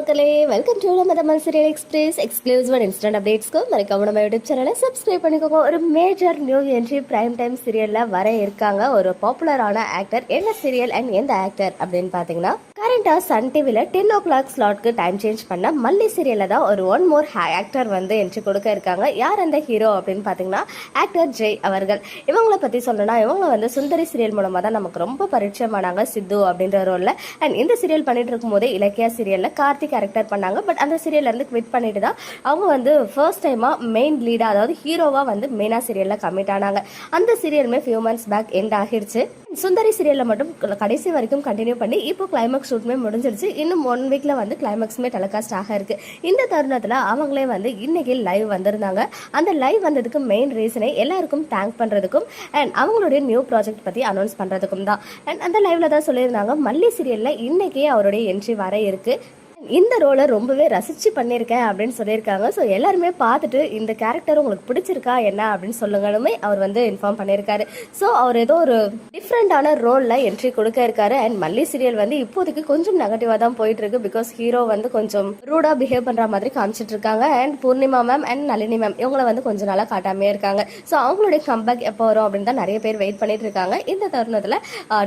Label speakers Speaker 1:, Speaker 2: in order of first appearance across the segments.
Speaker 1: மக்களே welcome to நம்ம Tamil serial express exclusive and instant அப்டேட்ஸ்க்கு மறக்காம நம்ம யூடியூப் சேனலை சப்ஸ்கிரைப் பண்ணிக்கோங்க. ஒரு major new entry prime time சீரியலில் வர இருக்காங்க. ஒரு பாப்புலரான ஆக்டர் என்ன சீரியல் அண்ட் எந்த ஆக்டர் அப்படின்னு பார்த்தீங்கன்னா கரண்டா சன் டிவியில் டென் ஓ கிளாக் ஸ்லாட்க்கு டைம் சேஞ்ச் பண்ண மல்லி சீரியலில் தான் ஒரு ஒன் மோர் ஆக்டர் வந்து என்ட்ரி கொடுக்க இருக்காங்க. யார் அந்த ஹீரோ அப்படின்னு பார்த்தீங்கன்னா ஆக்டர் ஜெய் அவர்கள். இவங்கள பற்றி சொல்லணும்னா இவங்க வந்து சுந்தரி சீரியல் மூலமாக தான் நமக்கு ரொம்ப பரிச்சயமானாங்க சித்து அப்படின்ற ரோலில் அண்ட் இந்த சீரியல் பண்ணிட்டு இருக்கும்போதே இலக்கியா சீரியலில் கார்த்திக் கேரக்டர் பண்ணாங்க. பட் அந்த சீரியல்லேருந்து குவிட் பண்ணிட்டு தான் அவங்க வந்து ஃபர்ஸ்ட் டைமாக மெயின் லீடாக அதாவது ஹீரோவாக வந்து மெயினா சீரியலில் கமிட் ஆனாங்க. அந்த சீரியலுமே ஃபியூ மந்த்ஸ் பேக் எண்ட் ஆகிடுச்சு சுந்தரி சீரியலில் மட்டும் கடைசி வரைக்கும் கண்டினியூ பண்ணி இப்போ கிளைமேக்ஸ் ஷூட்மே முடிஞ்சிருச்சு. இன்னும் ஒன் வீக்கில் வந்து கிளைமேக்ஸுமே டெலிகாஸ்ட் ஆக இருக்கு. இந்த தருணத்தில் அவங்களே வந்து இன்னைக்கு லைவ் வந்திருந்தாங்க. அந்த லைவ் வந்ததுக்கு மெயின் ரீசனே எல்லாருக்கும் தேங்க் பண்ணுறதுக்கும் அண்ட் அவங்களுடைய நியூ ப்ராஜெக்ட் பற்றி அனௌன்ஸ் பண்ணுறதுக்கும் தான். அண்ட் அந்த லைவ்ல தான் சொல்லியிருந்தாங்க மல்லி சீரியலில் இன்னைக்கே அவருடைய என்ட்ரி வர இருக்கு. இந்த ரோலை ரொம்பவே ரசித்து பண்ணியிருக்கேன் அப்படின்னு சொல்லியிருக்காங்க. ஸோ எல்லாருமே பார்த்துட்டு இந்த கேரக்டர் உங்களுக்கு பிடிச்சிருக்கா என்ன அப்படின்னு சொல்லுங்களுமே அவர் வந்து இன்ஃபார்ம் பண்ணியிருக்காரு. ஸோ அவர் ஏதோ ஒரு டிஃப்ரெண்டான ரோலில் என்ட்ரி கொடுக்க இருக்காரு. அண்ட் மல்லி சீரியல் வந்து இப்போதைக்கு கொஞ்சம் நெகட்டிவாக தான் போயிட்டு இருக்கு பிகாஸ் ஹீரோ வந்து கொஞ்சம் ரூடாக பிஹேவ் பண்ணுற மாதிரி காமிச்சிட்டு இருக்காங்க. And Poornima ma'am and Nalini ma'am இவங்கள வந்து கொஞ்சம் நாளாக காட்டாமே இருக்காங்க. ஸோ அவங்களுடைய கம்பேக் எப்போ வரும் அப்படின்னு தான் நிறைய பேர் வெயிட் பண்ணிட்டு இருக்காங்க. இந்த தருணத்தில்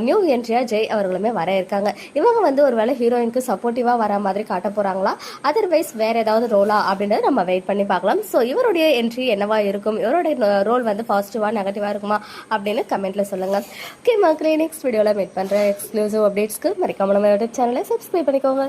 Speaker 1: நியூ என்ட்ரியா ஜெய் அவர்களுமே வர இருக்காங்க. இவங்க வந்து ஒருவேளை ஹீரோயினுக்கு சப்போர்ட்டிவாக வர மாதிரி காட்ட போறாங்களா? அதர்வைஸ் வேற ஏதாவது ரோலா அப்படின்றத நம்ம வெயிட் பண்ணி பார்க்கலாம். ஸோ இவருடைய என்ட்ரி என்னவா இருக்கும்? இவருடைய ரோல் வந்து பாசிட்டிவா நெகட்டிவா இருக்குமா? அப்படின்னு கமெண்ட்ல சொல்லுங்க. ஓகே மக்களே நெக்ஸ்ட் வீடியோவில் மீட் பண்ற எக்ஸ்க்ளூசிவ் அப்டேட்ஸ்க்கு மறக்காம நம்ம யூடியூப் சேனலை சப்ஸ்கிரைப் பண்ணிக்கோங்க.